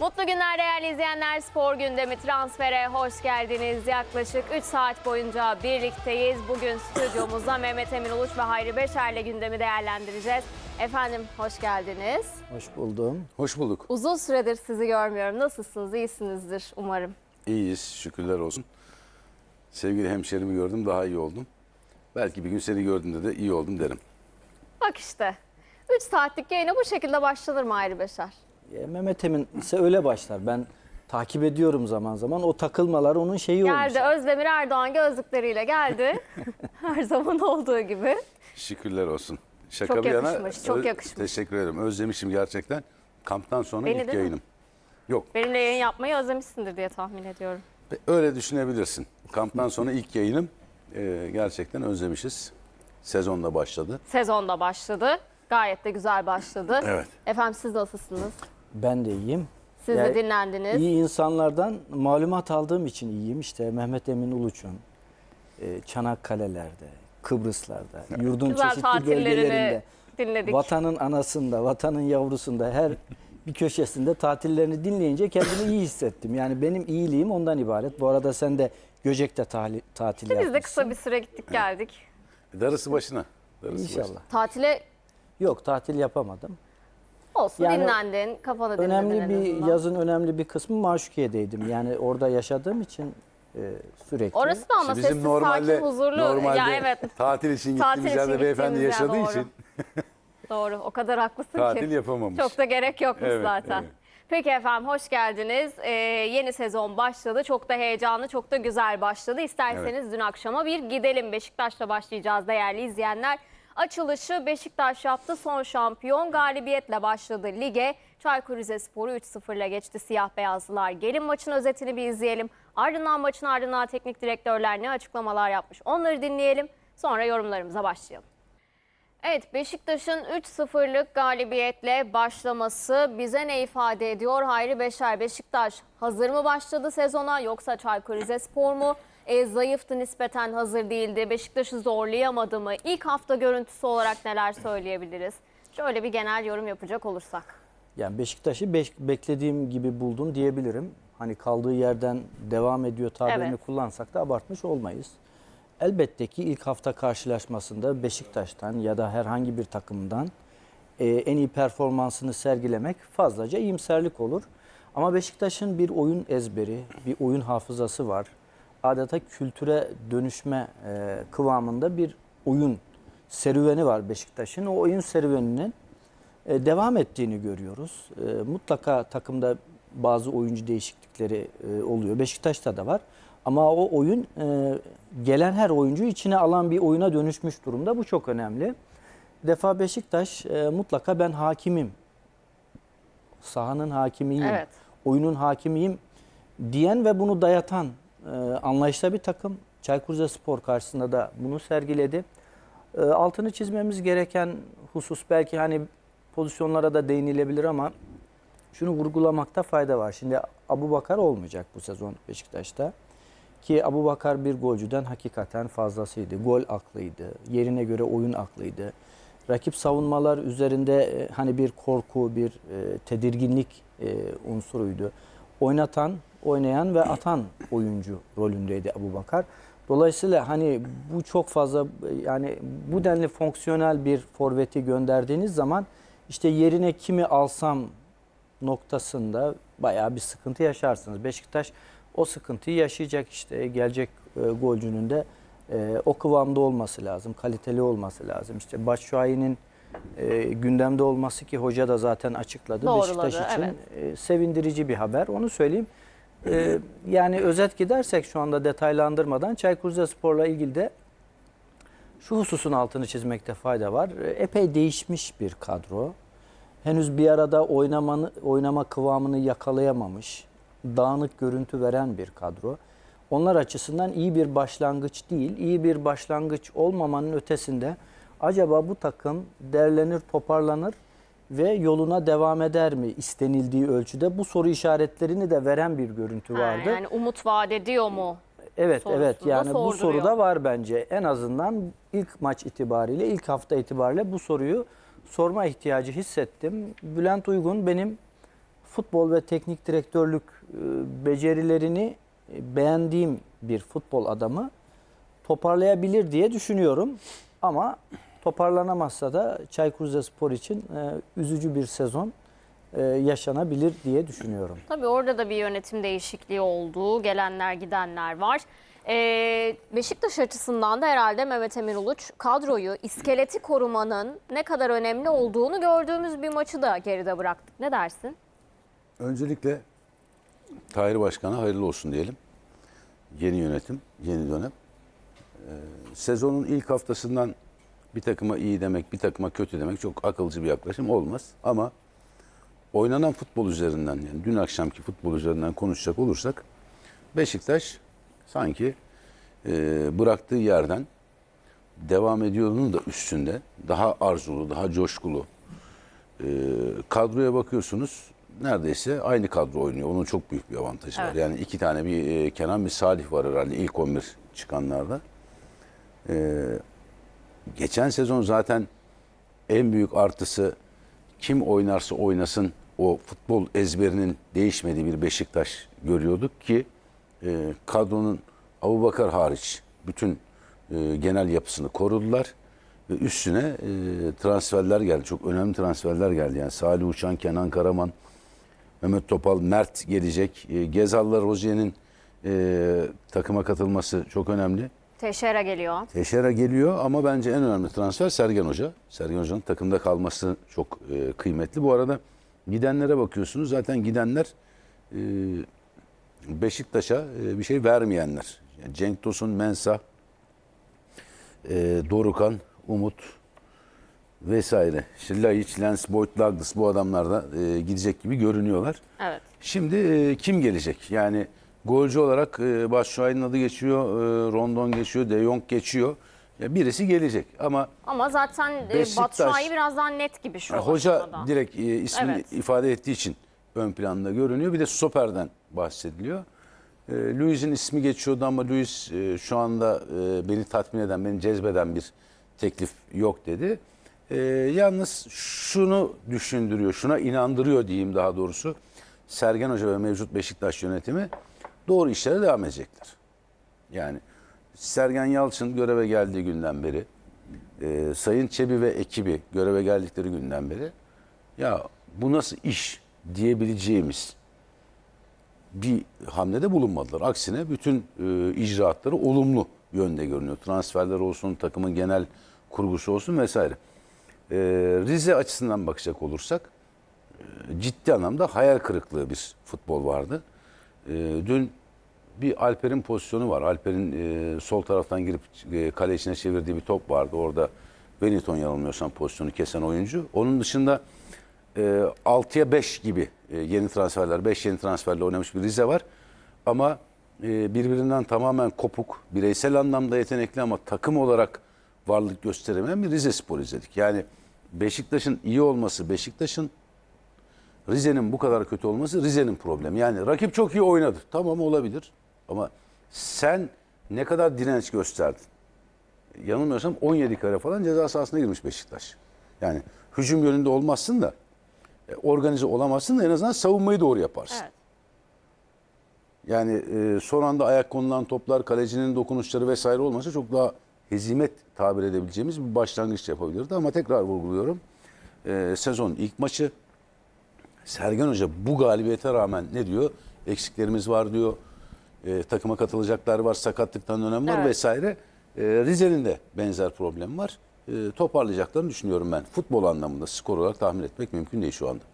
Mutlu günler değerli izleyenler. Spor gündemi transfere hoş geldiniz. Yaklaşık 3 saat boyunca birlikteyiz. Bugün stüdyomuzda Mehmet Emin Uluç ve Hayri Beşer'le gündemi değerlendireceğiz. Efendim hoş geldiniz. Hoş buldum. Hoş bulduk. Uzun süredir sizi görmüyorum. Nasılsınız? İyisinizdir umarım. İyiyiz, şükürler olsun. Sevgili hemşerimi gördüm, daha iyi oldum. Belki bir gün seni gördüğümde de iyi oldum derim. Bak işte 3 saatlik yayına bu şekilde başlanır mı Hayri Beşer? E, Mehmet Emin ise öyle başlar. Ben takip ediyorum zaman zaman. O takılmalar onun şeyi olmuş. Geldi Özdemir Erdoğan gözlükleriyle geldi. Her zaman olduğu gibi. Şükürler olsun. Şaka Çok bir yana, yakışmış, çok ö- yakışmış. Teşekkür ederim. Özlemişim gerçekten. Kamptan sonra Beni ilk değil mi? yayınım. Yok, Benimle yayın yapmayı özlemişsindir diye tahmin ediyorum. öyle düşünebilirsin. Kamptan sonra ilk yayınım. Ee, gerçekten özlemişiz. Sezon da başladı. Sezonda başladı. Gayet de güzel başladı. Evet. Efendim siz nasılsınız? Ben de iyiyim. Siz Yani de dinlendiniz. İyi insanlardan malumat aldığım için iyiyim. İşte Mehmet Emin Uluç'un e, Çanakkale'lerde, Kıbrıs'larda, yurdun Güzel çeşitli bölgelerinde, dinledik. vatanın anasında, vatanın yavrusunda her bir köşesinde tatillerini dinleyince kendimi iyi hissettim. Yani benim iyiliğim ondan ibaret. Bu arada sen de Göcek'te tali- tatil Biz de yapmışsın. kısa bir süre gittik geldik. Darısı başına. Darısı başına. İnşallah. Tatile Yok tatil yapamadım. Olsun Yani dinlendin, kafanı dinledin Önemli bir yazın önemli bir kısmı Maşukiye'deydim. Yani orada yaşadığım için e, sürekli. Orası da ama İşte sessiz, sakin, huzurlu. normalde ya evet, tatil için Tatil gittiğimiz için yerde beyefendi gittiğimiz yer, yaşadığı doğru. için doğru. O kadar haklısın tatil ki. yapamamış. Çok da gerek yokmuş Evet, zaten. evet. Peki efendim hoş geldiniz. Ee, yeni sezon başladı. Çok da heyecanlı, çok da güzel başladı. İsterseniz dün akşama bir gidelim. Beşiktaş'la başlayacağız değerli izleyenler. Açılışı Beşiktaş yaptı. Son şampiyon galibiyetle başladı lige. Çaykur Rizespor'u 3-0 ile geçti siyah beyazlılar. Gelin maçın özetini bir izleyelim. Ardından maçın ardından teknik direktörler ne açıklamalar yapmış onları dinleyelim. Sonra yorumlarımıza başlayalım. Evet Beşiktaş'ın 3-0'lık galibiyetle başlaması bize ne ifade ediyor? Hayri Beşer Beşiktaş hazır mı başladı sezona yoksa Çaykur Rizespor mu? E, zayıftı nispeten hazır değildi. Beşiktaş'ı zorlayamadı mı? İlk hafta görüntüsü olarak neler söyleyebiliriz? Şöyle bir genel yorum yapacak olursak. Yani Beşiktaş'ı beş- beklediğim gibi buldum diyebilirim. Hani kaldığı yerden devam ediyor tabirini Evet. kullansak da abartmış olmayız. Elbette ki ilk hafta karşılaşmasında Beşiktaş'tan ya da herhangi bir takımdan e, en iyi performansını sergilemek fazlaca iyimserlik olur. Ama Beşiktaş'ın bir oyun ezberi, bir oyun hafızası var. Adeta kültüre dönüşme e, kıvamında bir oyun serüveni var Beşiktaş'ın. O oyun serüveninin e, devam ettiğini görüyoruz. E, mutlaka takımda bazı oyuncu değişiklikleri e, oluyor. Beşiktaş'ta da var. Ama o oyun e, gelen her oyuncu içine alan bir oyuna dönüşmüş durumda. Bu çok önemli. Defa Beşiktaş e, mutlaka ben hakimim. Sahanın hakimiyim. Evet. Oyunun hakimiyim diyen ve bunu dayatan e, anlayışta bir takım. Çaykur Rizespor karşısında da bunu sergiledi. E, altını çizmemiz gereken husus belki hani pozisyonlara da değinilebilir ama şunu vurgulamakta fayda var. Şimdi Abu Bakar olmayacak bu sezon Beşiktaş'ta. Ki Abu Bakar bir golcüden hakikaten fazlasıydı. Gol aklıydı. Yerine göre oyun aklıydı. Rakip savunmalar üzerinde e, hani bir korku, bir e, tedirginlik e, unsuruydu. Oynatan, oynayan ve atan oyuncu rolündeydi Abu Bakar. Dolayısıyla hani bu çok fazla yani bu denli fonksiyonel bir forveti gönderdiğiniz zaman işte yerine kimi alsam noktasında bayağı bir sıkıntı yaşarsınız. Beşiktaş o sıkıntıyı yaşayacak işte gelecek e, golcünün de e, o kıvamda olması lazım, kaliteli olması lazım. İşte Başşuayi'nin e, gündemde olması ki hoca da zaten açıkladı. Doğruladı, Beşiktaş için evet. e, sevindirici bir haber. Onu söyleyeyim. E, yani özet gidersek şu anda detaylandırmadan Çaykur Rizespor'la ilgili de şu hususun altını çizmekte fayda var. E, Epey değişmiş bir kadro. Henüz bir arada oynamanı, oynama kıvamını yakalayamamış, dağınık görüntü veren bir kadro. Onlar açısından iyi bir başlangıç değil, iyi bir başlangıç olmamanın ötesinde acaba bu takım derlenir, toparlanır ve yoluna devam eder mi istenildiği ölçüde? Bu soru işaretlerini de veren bir görüntü Ha, vardı. yani umut vaat ediyor mu? Evet sorusunu evet da yani bu sorduruyor. soruda var bence. En azından ilk maç itibariyle, ilk hafta itibariyle bu soruyu sorma ihtiyacı hissettim. Bülent Uygun benim futbol ve teknik direktörlük e, becerilerini e, beğendiğim bir futbol adamı toparlayabilir diye düşünüyorum. Ama toparlanamazsa da Çaykur Rizespor için e, üzücü bir sezon yaşanabilir diye düşünüyorum. Tabii orada da bir yönetim değişikliği oldu. Gelenler gidenler var. Ee, Beşiktaş açısından da herhalde Mehmet Emir Uluç kadroyu, iskeleti korumanın ne kadar önemli olduğunu gördüğümüz bir maçı da geride bıraktık. Ne dersin? Öncelikle Tahir Başkan'a hayırlı olsun diyelim. Yeni yönetim, yeni dönem. Ee, sezonun ilk haftasından bir takıma iyi demek, bir takıma kötü demek çok akılcı bir yaklaşım olmaz. Ama oynanan futbol üzerinden yani dün akşamki futbol üzerinden konuşacak olursak Beşiktaş sanki e, bıraktığı yerden devam ediyorunun da üstünde daha arzulu, daha coşkulu, ee, kadroya bakıyorsunuz neredeyse aynı kadro oynuyor. Onun çok büyük bir avantajı var. Evet. Yani iki tane bir e, Kenan bir Salih var herhalde ilk 11 çıkanlarda. Ee, geçen sezon zaten en büyük artısı kim oynarsa oynasın o futbol ezberinin değişmediği bir Beşiktaş görüyorduk ki e, kadronun Abubakar hariç bütün e, genel yapısını korudular ve üstüne e, transferler geldi. Çok önemli transferler geldi. Yani Salih Uçan, Kenan Karaman, Mehmet Topal, Mert gelecek. E, Gezal'la Rozier'in e, takıma katılması çok önemli. Teşera geliyor. Teşera geliyor ama bence en önemli transfer Sergen Hoca. Sergen Hoca'nın takımda kalması çok e, kıymetli. Bu arada gidenlere bakıyorsunuz. Zaten gidenler e, Beşiktaş'a e, bir şey vermeyenler. Yani Cenk Tosun, Mensah, e, Dorukan, Umut vesaire. İşte Laiç, Lens, Boyd, Douglas bu adamlar da e, gidecek gibi görünüyorlar. Evet. Şimdi e, kim gelecek? Yani golcü olarak e, Başşuay'ın adı geçiyor, e, Rondon geçiyor, De Jong geçiyor. Ya birisi gelecek ama Ama zaten e, Beşiktaş- Batshuayi biraz daha net gibi şu yani hoca aşamada. direkt e, ismini Evet. ifade ettiği için ön planda görünüyor. Bir de stoperden bahsediliyor. E, Luis'in ismi geçiyordu ama Luis e, şu anda e, beni tatmin eden, beni cezbeden bir teklif yok dedi. E, yalnız şunu düşündürüyor, şuna inandırıyor diyeyim daha doğrusu. Sergen Hoca ve mevcut Beşiktaş yönetimi doğru işlere devam edecekler. Yani Sergen Yalçın göreve geldiği günden beri, e, Sayın Çebi ve ekibi göreve geldikleri günden beri ya bu nasıl iş diyebileceğimiz bir hamlede bulunmadılar. Aksine bütün e, icraatları olumlu yönde görünüyor. Transferler olsun, takımın genel kurgusu olsun vesaire. E, Rize açısından bakacak olursak e, ciddi anlamda hayal kırıklığı bir futbol vardı. E, dün bir Alper'in pozisyonu var. Alper'in e, sol taraftan girip e, kale içine çevirdiği bir top vardı. Orada Benetton yanılmıyorsam pozisyonu kesen oyuncu. Onun dışında e, 6'ya 5 gibi yeni transferler, 5 yeni transferle oynamış bir Rize var. Ama birbirinden tamamen kopuk, bireysel anlamda yetenekli ama takım olarak varlık gösteremeyen bir Rize Spor izledik. Yani Beşiktaş'ın iyi olması, Beşiktaş'ın Rize'nin bu kadar kötü olması Rize'nin problemi. Yani rakip çok iyi oynadı. Tamam olabilir. Ama sen ne kadar direnç gösterdin? Yanılmıyorsam 17 kare falan ceza sahasına girmiş Beşiktaş. Yani hücum yönünde olmazsın da e, organize olamazsın da en azından savunmayı doğru yaparsın. Evet. Yani e, son anda ayak konulan toplar, kalecinin dokunuşları vesaire olmasa çok daha hezimet tabir edebileceğimiz bir başlangıç yapabilirdi. Ama tekrar vurguluyorum. E, sezon ilk maçı Sergen Hoca bu galibiyete rağmen ne diyor? Eksiklerimiz var diyor. E, takıma katılacaklar var, sakatlıktan dönem var Evet. vesaire. E, Rize'nin de benzer problem var. E, toparlayacaklarını düşünüyorum ben. Futbol anlamında skor olarak tahmin etmek mümkün değil şu anda.